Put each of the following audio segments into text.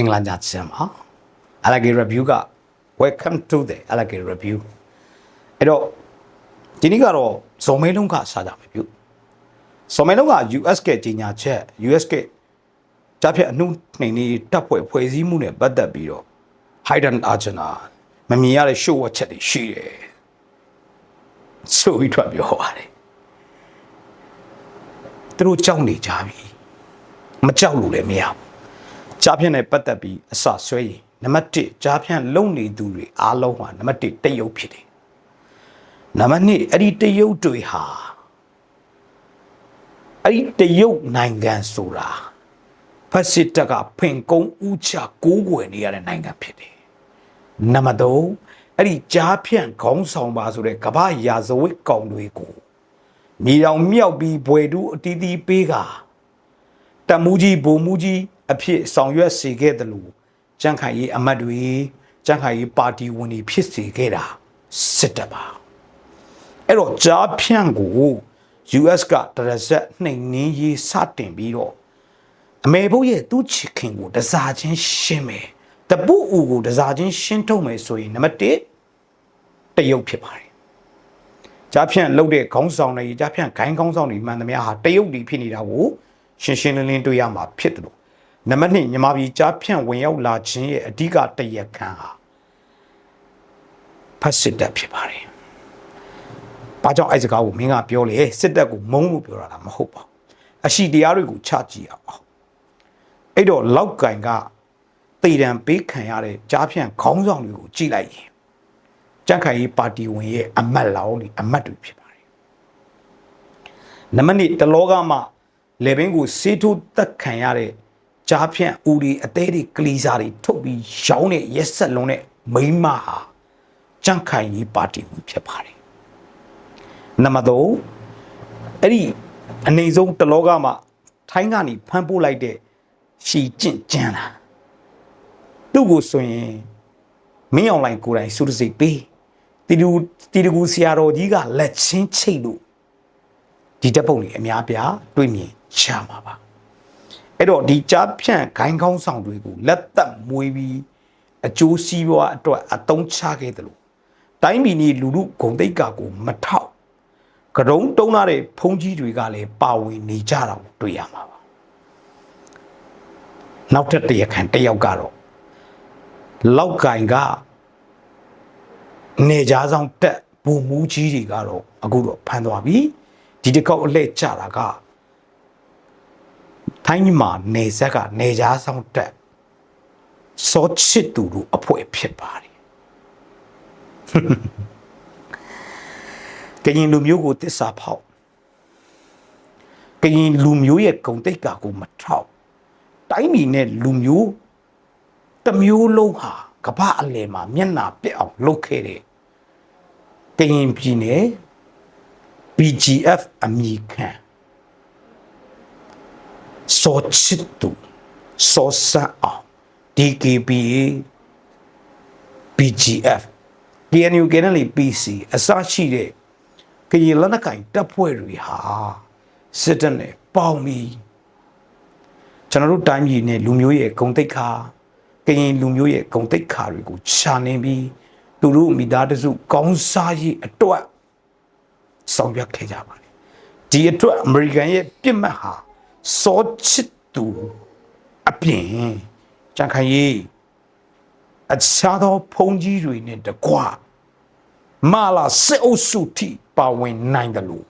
င်္ဂလာညချမ်းပါ Allegay Review က Welcome to the Allegay Review အဲ့တော့ဒီနေ့ကတော့ဇော်မဲလုံးကစားကြမယ်ပြုဇော်မဲလုံးက US ကကြီးညာချက် US ကကြားဖြတ်အနှုတ်နှိမ်နေတပ်ဖွဲ့ဖွဲ့စည်းမှုနဲ့ပတ်သက်ပြီးတော့ Hidden Agenda မမြင်ရတဲ့ show ဝက်ချက်တွေရှိတယ်ဆိုပြီးထွက်ပြောပါတယ်သူတို့ကြောက်နေကြပြီမကြောက်လို့လည်းမရဘူး ကြားဖြန့်နဲ့ပတ်သက်ပြီးအစဆွဲရင်နံပါတ်1ကြားဖြန့်လုံနေသူတွေအားလုံးဟာနံပါတ်1တရုပ်ဖြစ်တယ်နံပါတ်2အဲ့ဒီတရုပ်တွေဟာအဲ့ဒီတရုပ်နိုင်ငံဆိုတာဖက်စစ်တပ်ကဖင်ကုန်းဥချကိုးကွယ်နေရတဲ့နိုင်ငံဖြစ်တယ်နံပါတ်3အဲ့ဒီကြားဖြန့်ခေါင်းဆောင်ပါဆိုတဲ့ကမ္ဘာရာဇဝတ်ကောင်တွေကိုမြေတောင်မြောက်ပြီးဘွယ်တူးအတီးတီးပေးက တမူကြီးဘုံမူကြီးအဖြစ်ဆောင်ရွက်စေခဲ့တယ်လို့ကြန့်ခိုင်ရေးအမတ်တွေကြန့်ခိုင်ရေးပါတီဝင်တွေဖြစ်စေခဲ့တာစစ်တပ်ပါအဲ့တော့ကြားဖြန့်ကို US ကတရဇက်နှိမ်နင်းရေးစတင်ပြီးတော့အမေဘုတ်ရဲ့သူ့ချစ်ခင်ကိုတစားချင်းရှင်းမယ်တပုအူကိုတစားချင်းရှင်းထုတ်မယ်ဆိုရင်နံပါတ်1တရုတ်ဖြစ်ပါတယ်ကြားဖြန့်လှုပ်တဲ့ခေါင်းဆောင်တွေကြားဖြန့်ဂိုင်းခေါင်းဆောင်တွေမှန်သမျှဟာတရုတ်တွေဖြစ်နေတာကို ရှင်းရှင်းလင်းလင်းတွေ့ရမှာဖြစ်တယ်လို့နံပါတ်2မြန်မာပြည်ကြားဖြန့်ဝင်ရောက်လာခြင်းရဲ့အဓိကတရက်ခံဟာဖတ်စစ်တပ်ဖြစ်ပါတယ်။ဘာကြောင့်အဲ့စကားကိုမင်းကပြောလေစစ်တပ်ကိုမုန်းလို့ပြောတာလားမဟုတ်ပါဘူး။အရှိတရားတွေကိုချကြည့်အောင်။အဲ့တော့လောက်ကင်ကတေတံပေးခံရတဲ့ကြားဖြန့်ခေါင်းဆောင်တွေကိုကြည့်လိုက်ရင်ကြန့်ခိုင်ရေးပါတီဝင်ရဲ့အမတ်လောင်းတွေအမတ်တွေဖြစ်ပါတယ်။နံပါတ်2တလောကမှာ လေဘင်းကိုစေးထိုးတက်ခံရတဲ့ကြားဖြန့်ဦးဒီအသေးတွေကလီစာတွေထုတ်ပြီးရောင်းတဲ့ရက်ဆက်လုံးတဲ့မိန်းမဟာကြန့်ခိုင်ရေးပါတီဝင်ဖြစ်ပါတယ်။နံပါတ်3အဲ့ဒီအနေဆုံးတလောကမှာထိုင်းကနေဖမ်းပိုးလိုက်တဲ့ရှီကျင့်ကျန်းလာသူ့ကိုဆိုရင်မင်းအောင်လိုင်းကိုယ်တိုင်စုတစိတ်ပေးတီတူတီတကူဆရာတော်ကြီးကလက်ချင်းချိတ်လို့ ဒီတပ်ပုံတွေအများပြားတွေ့မြင်ချမှာပါအဲ့တော့ဒီကြားဖြန့်ဂိုင်းကောင်းဆောင်တွေကိုလက်သက်မွေးပြီးအကျိုးစီးပွားအတွက်အသုံးချခဲ့တယ်လို့တိုင်းပြည်นี่လူလူဂုံတိတ်ကာကိုမထောက်ကရုံးတုံးလာတဲ့ဖုံးကြီးတွေကလည်းပါဝင်နေကြတာကိုတွေ့ရမှာပါနောက်ထပ်တရခန်တစ်ယောက်ကတော့လောက်ကင်ကနေကြားဆောင်တက်ဘူမူးကြီးတွေကတော့အခုတော့ဖမ်းသွားပြီ ဒီတစ်ခေါက်အလှည့်ကြတာကထိုင်းမှာနေဆက်ကနေကြားဆောင်တက်စောချစ်သူတို့အဖွဲ့ဖြစ်ပါတယ်ကရင်လူမျိုးကိုတစ္ဆာဖောက်ကရင်လူမျိုးရဲ့ဂုံတိတ်ကာကိုမထောက်တိုင်းပြည်နဲ့လူမျိုးတစ်မျိုးလုံးဟာကမ္ဘာအလယ်မှာမျက်နှာပြက်အောင်လုပ်ခဲ့တဲ့ကရင်ပြည်နယ် BGF အမည်ခံစောချစ်တူစောဆန်းအောင် DKBA BGF PNU ကနယ်လီ PC အစရှိတဲ့ကရင်လက်နက်ကင်တပ်ဖွဲ့တွေဟာစစ်တပ်နဲ့ပေါင်းပြီးကျွန်တော်တို့တိုင်းပြည်နဲ့လူမျိုးရဲ့ဂုံတိတ်ခါကရင်လူမျိုးရဲ့ဂုံတိတ်ခါတွေကိုရှာနေပြီးသူတို့မိသားစုကောင်းစားရေးအတွက် ဆောင်ရွက်ခဲ့ကြပါတယ်ဒီအတွက်အမေရိကန်ရဲ့ပြစ်မှတ်ဟာစောချစ်သူအပြင်ကြံခိုင်ရေးအခြားသောဖုန်ကြီးတွေနဲ့တကွာမာလာစစ်အုပ်စုထိပါဝင်နိုင်တယ်လို့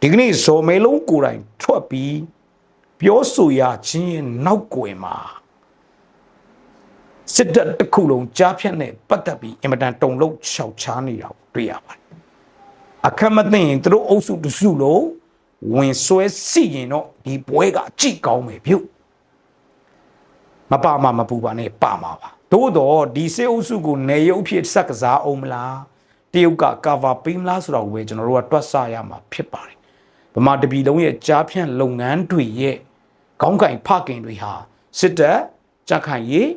ဒီကနေ့ဇော်မဲလုံးကိုယ်တိုင်ထွက်ပြီးပြောဆိုရခြင်းရဲ့နောက်ကွယ်မှာစစ်တပ်တစ်ခုလုံးကြားဖြတ်နဲ့ပတ်သက်ပြီးအင်မတန်တုံလုံးခြောက်ချားနေတာကိုတွေ့ရပါတယ် အခက်မသိရင်သူတို့အုပ်စုတစုလုံးဝင်ဆွဲစီရင်တော့ဒီပွဲကကြည့်ကောင်းမယ်ပြုတ်မပါမမပူပါနဲ့ပါမှာပါသို့တော့ဒီစေအုပ်စုကိုနေရုပ်ဖြစ်ဆက်ကစားအောင်မလားတရုတ်က cover ပေးမလားဆိုတော့ဝယ်ကျွန်တော်တို့ကတွက်ဆရမှာဖြစ်ပါတယ်ဗမာတပီလုံးရဲ့ကြားဖြန့်လုပ်ငန်းတွေရဲ့ခေါင်းကင်ဖခင်တွေဟာစစ်တပ်ကြက်ခိုင်ရေး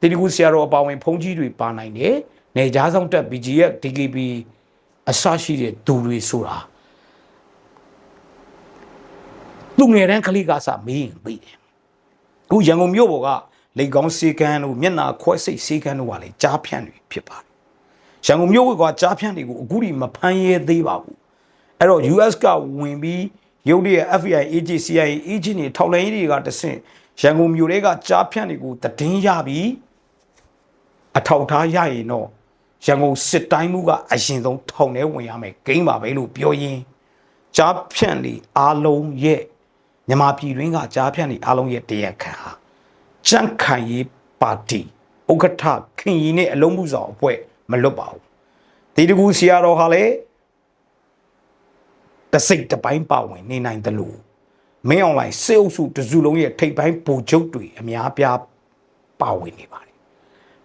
တီတီကူဆရာတော်အပါဝင် ဖုန်ကြီးတွေပါနိုင်တယ်နေကြားဆောင်တက် BGF DKB အစရှိတဲ့သူတွေဆိုတာသူငယ်တန်းကလေးကစမေးရင်သိတယ်ခုရန်ကုန်မြို့ပေါ်ကလေကောင်းစေကန်းတို့မျက်နာခွဲစိတ်စေကန်းတို့ကလည်းကြားဖြန့်တွေဖြစ်ပါတယ်ရန်ကုန်မြို့ကကြားဖြန့်တွေကိုအခုထိမဖမ်းရဲသေးပါဘူးအဲ့တော့ US ကဝင်ပြီးရုပ်ရည် FBI AG CIA agent တွေထောက်လှမ်းရေးတွေကတဆင့်ရန်ကုန်မြို့တွေကကြားဖြန့်တွေကိုတည်င်းရပြီးအထောက်ထားရရင်တော့ ရန်ကုန်စစ်တိုင်းမှုကအရင်ဆုံးထောင်ထဲဝင်ရမယ်ဂိမ်းပါပဲလို့ပြောရင်းကြားဖြန့်တွေအားလုံးရဲ့မြန်မာပြည်တွင်းကကြားဖြန့်တွေအားလုံးရဲ့တရားခံဟာကြန့်ခိုင်ရေးပါတီဥက္ကဋ္ဌခင်ကြီးနဲ့အလုံးမှုဆောင်အဖွဲ့မလွတ်ပါဘူးဒီတကူစီရတော်ဟာလည်းတစိတ်တစ်ပိုင်းပါဝင်နေနိုင်တယ်လို့မင်းအွန်လိုင်းစေအုပ်စုတစုလုံးရဲ့ထိပ်ပိုင်းပုံချုပ်တွေအများပြားပါဝင်နေပါတယ်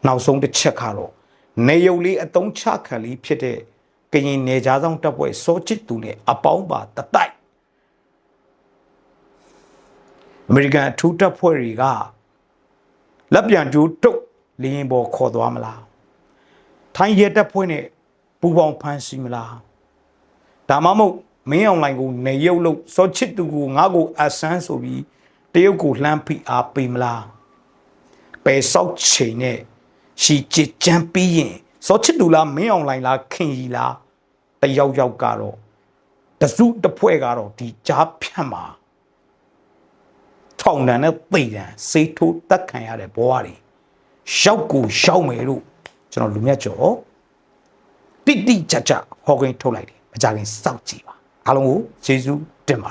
နောက်ဆုံးတစ်ချက်ကတော့ နေရုပ်လေးအတုံးချခံလေးဖြစ်တဲ့ကရင်နေကြားဆောင်တပ်ဖွဲ့စောချစ်သူနဲ့အပေါင်းပါတတိုက်အမေရိကန်အထူးတပ်ဖွဲ့တွေကလက်ပြန်ကျိုးတုတ်လင်းဘော်ခေါ်သွားမလားထိုင်းရဲတပ်ဖွဲ့နဲ့ပူပေါင်းဖမ်းဆီးမလားဒါမှမဟုတ်မင်းအောင်လိုင်ကိုနေရုပ်လို့စောချစ်သူကိုငါ့ကိုအဆန်းဆိုပြီးတရုတ်ကိုလှမ်းဖိအားပေးမလားပယ်ဆောက်ချိန်နဲ့ ရှီချစ်ချမ်းပြီးရင်စောချစ်သူလားမင်းအောင်လိုင်လားခင်ကြီးလားတယောက်ယောက်ကတော့တစုတစ်ဖွဲ့ကတော့ဒီကြားဖြတ်မှာထောင်တန်းနဲ့သိတန်းစေးထိုးတက်ခံရတဲ့ဘဝတွေရောက်ကိုရောက်မယ်လို့ကျွန်တော်လူမြတ်ကျော်တိတိကျကျဟောကိန်းထုတ်လိုက်တယ်မကြခင်စောင့်ကြည့်ပါအားလုံးကိုယေရှုတင်ပါတယ်